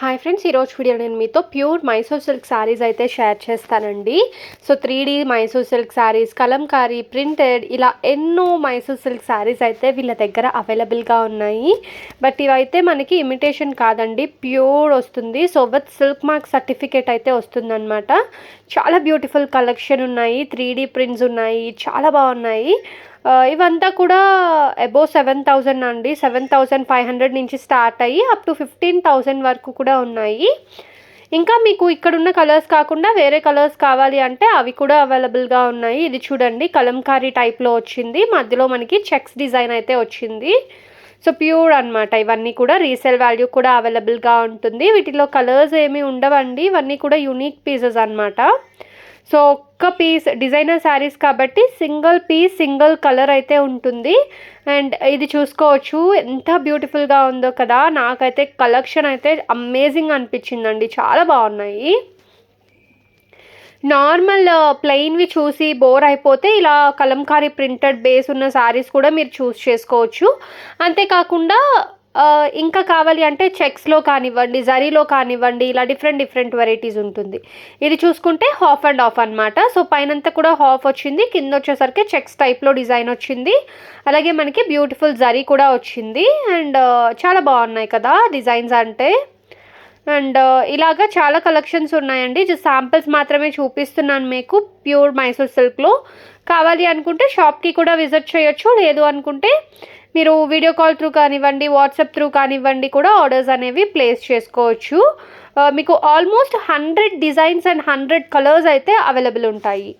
Hi friends ఈరోజు video నేను మీతో ప్యూర్ మైసూర్ సిల్క్ శారీస్ అయితే షేర్ చేస్తానండి. So three D Mysore silk saris Kalamkari printed ఇలా ఎన్నో మైసూర్ సిల్క్ శారీస్ అయితే వీళ్ళ దగ్గర అవైలబుల్గా ఉన్నాయి. బట్ ఇవైతే మనకి ఇమిటేషన్ కాదండి ప్యూర్ వస్తుంది. So with silk mark certificate అయితే వస్తుందన్నమాట. చాలా బ్యూటిఫుల్ కలెక్షన్ ఉన్నాయి త్రీ డీ ప్రింట్స్ ఉన్నాయి చాలా బాగున్నాయి. ఇవంతా కూడా అబోవ్ సెవెన్ థౌజండ్ అండి. సెవెన్ థౌజండ్ ఫైవ్ హండ్రెడ్ నుంచి స్టార్ట్ అయ్యి అప్ టు ఫిఫ్టీన్ థౌజండ్ వరకు కూడా ఉన్నాయి. ఇంకా మీకు ఇక్కడున్న కలర్స్ కాకుండా వేరే కలర్స్ కావాలి అంటే అవి కూడా అవైలబుల్గా ఉన్నాయి. ఇది చూడండి కలంకారీ టైప్లో వచ్చింది. మధ్యలో మనకి చెక్స్ డిజైన్ అయితే వచ్చింది. సో ప్యూర్ అన్నమాట. ఇవన్నీ కూడా రీసేల్ వాల్యూ కూడా అవైలబుల్గా ఉంటుంది. వీటిలో కలర్స్ ఏమీ ఉండవండి. ఇవన్నీ కూడా యూనిక్ పీసెస్ అన్నమాట. సో ఒక్క పీస్ డిజైనర్ శారీస్ కాబట్టి సింగిల్ పీస్ సింగిల్ కలర్ అయితే ఉంటుంది. అండ్ ఇది చూసుకోవచ్చు ఎంత బ్యూటిఫుల్గా ఉందో కదా. నాకైతే కలెక్షన్ అయితే అమేజింగ్ అనిపించిందండి. చాలా బాగున్నాయి. నార్మల్ ప్లెయిన్వి uh, చూసి బోర్ అయిపోతే ఇలా కలంకారీ ప్రింటెడ్ బేస్ ఉన్న శారీస్ కూడా మీరు చూస్ చేసుకోవచ్చు. అంతేకాకుండా ఇంకా కావాలి అంటే చెక్స్లో కానివ్వండి జరీలో కానివ్వండి ఇలా డిఫరెంట్ డిఫరెంట్ వెరైటీస్ ఉంటుంది. ఇది చూసుకుంటే హాఫ్ అండ్ ఆఫ్ అనమాట సో పైనంతా కూడా హాఫ్ వచ్చింది. కింద వచ్చేసరికి చెక్స్ టైప్లో డిజైన్ వచ్చింది. అలాగే మనకి బ్యూటిఫుల్ జరీ కూడా వచ్చింది. అండ్ చాలా బాగున్నాయి కదా డిజైన్స్ అంటే. అండ్ ఇలాగా చాలా కలెక్షన్స్ ఉన్నాయండి. జస్ట్ శాంపిల్స్ మాత్రమే చూపిస్తున్నాను మీకు. ప్యూర్ మైసూర్ సిల్క్లో. కావాలి అనుకుంటే షాప్కి కూడా విజిట్ చేయొచ్చు. లేదు అనుకుంటే మీరు వీడియో కాల్ త్రూ కానివ్వండి వాట్సాప్ త్రూ కానివ్వండి కూడా ఆర్డర్స్ అనేవి ప్లేస్ చేసుకోవచ్చు. మీకు almost hundred designs and hundred colours అయితే అవైలబుల్ ఉంటాయి.